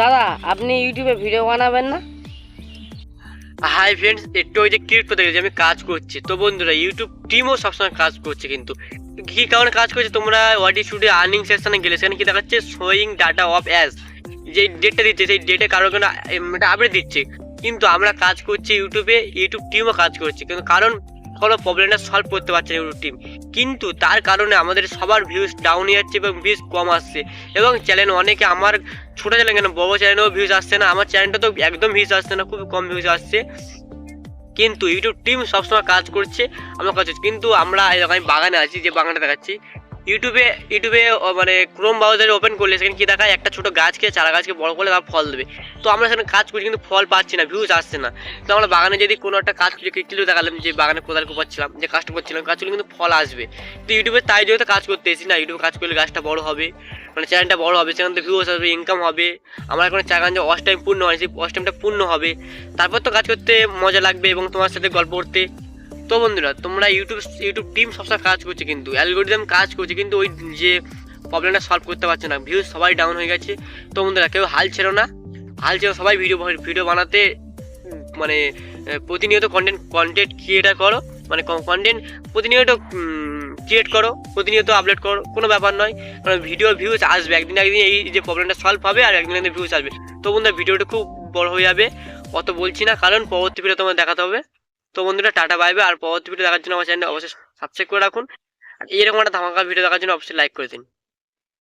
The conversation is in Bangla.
দাদা, আপনি ইউটিউবে ভিডিও বানাবেন না? হাই ফ্রেন্ডস একটু ওই যে করতে গেছি আমি কাজ করছি। তো বন্ধুরা, ইউটিউব টিমও সবসময় কাজ করছে কিন্তু। কী কারণে কাজ করছে? তোমরা ওয়াটি স্টুডিও আর্নিং সেকশনে গেলে, সেখানে কি দেখাচ্ছে? শোয়িং ডাটা অফ অ্যাজ যে ডেটটা দিচ্ছে, সেই ডেটে কারও কোনো আপডেট দিচ্ছে। কিন্তু আমরা কাজ করছি ইউটিউবে, ইউটিউব টিমও কাজ করছে। কিন্তু কারণ কোনো প্রবলেমটা সলভ করতে পারছে না ইউটিউব টিম কিন্তু তার কারণে আমাদের সবার ভিউজ ডাউন হয়ে যাচ্ছে এবং ভিউজ কম আসছে। এবং চ্যানেল অনেকে আমার ছোটো চ্যানেল কেন, বড় চ্যানেলেও ভিউজ আসছে না। আমার চ্যানেলটা তো একদম ভিউজ আসছে না খুব কম ভিউজ আসছে। কিন্তু ইউটিউব টিম সবসময় কাজ করছে, আমার কাছে কিন্তু আমরা এরকম আমি বাগানে আছি, যে বাগানটা দেখাচ্ছি ইউটিউবে ইউটিউবে মানে ক্রোম ব্রাউজারে ওপেন করলে সেখানে কি দেখায়? একটা ছোটো গাছকে, চারা গাছকে বড় করলে তার ফল দেবে। তো আমরা সেখানে কাজ করছি কিন্তু ফল পাচ্ছি না ভিউজ আসছে না। তো আমরা বাগানে যদি কোনো একটা কাজ করি কিলো দেখালাম যে বাগানে কোদাল কোপাচ্ছিলাম, যে কাজটা করছিলাম কাজ করলে কিন্তু ফল আসবে। তো ইউটিউবে তাই যেহেতু কাজ করতে এসেছি না। ইউটিউবে কাজ করলে গাছটা বড় হবে মানে চ্যানেলটা বড় হবে, সেখান থেকে ভিউজ আসবে ইনকাম হবে। আমার এখন চাগান যে ওয়াশ টাইম পূর্ণ হয়, সেই ওয়াশ টাইমটা পূর্ণ হবে। তারপর তো কাজ করতে মজা লাগবে এবং তোমার সাথে গল্প করতে তো বন্ধুরা, তোমরা ইউটিউব ইউটিউব টিম সবসময় কাজ করছে কিন্তু অ্যালগোরিদম কাজ করছে কিন্তু ওই যে প্রবলেমটা সলভ করতে পারছে না। ভিউজ সবাই ডাউন হয়ে গেছে। তো বন্ধুরা, কেউ হাল ছেড়ো না। হাল ছেড়ো সবাই ভিডিও ভিডিও বানাতে মানে প্রতিনিয়ত কন্টেন্ট কন্টেন্ট ক্রিয়েটার করো। মানে কন্টেন্ট প্রতিনিয়ত ক্রিয়েট করো, প্রতিনিয়ত আপলোড করো, কোনো ব্যাপার নয়। কারণ ভিডিও ভিউজ আসবে। একদিন একদিন এই যে প্রবলেমটা সলভ হবে আর একদিন একদিন ভিউজ আসবে। তো বন্ধুরা ভিডিওটা খুব বড় হয়ে যাবে। অত বলছি না, কারণ পরবর্তী ভিডিও তোমার দেখাতে হবে। তো বন্ধুরা, টাটা বাইবে আর পরবর্তী ভিডিও দেখার জন্য আমার চ্যানেল অবশ্যই সাবস্ক্রাইব করে রাখুন। আর এরকম একটা ধামাকা ভিডিও দেখার জন্য অবশ্যই লাইক করে দিন।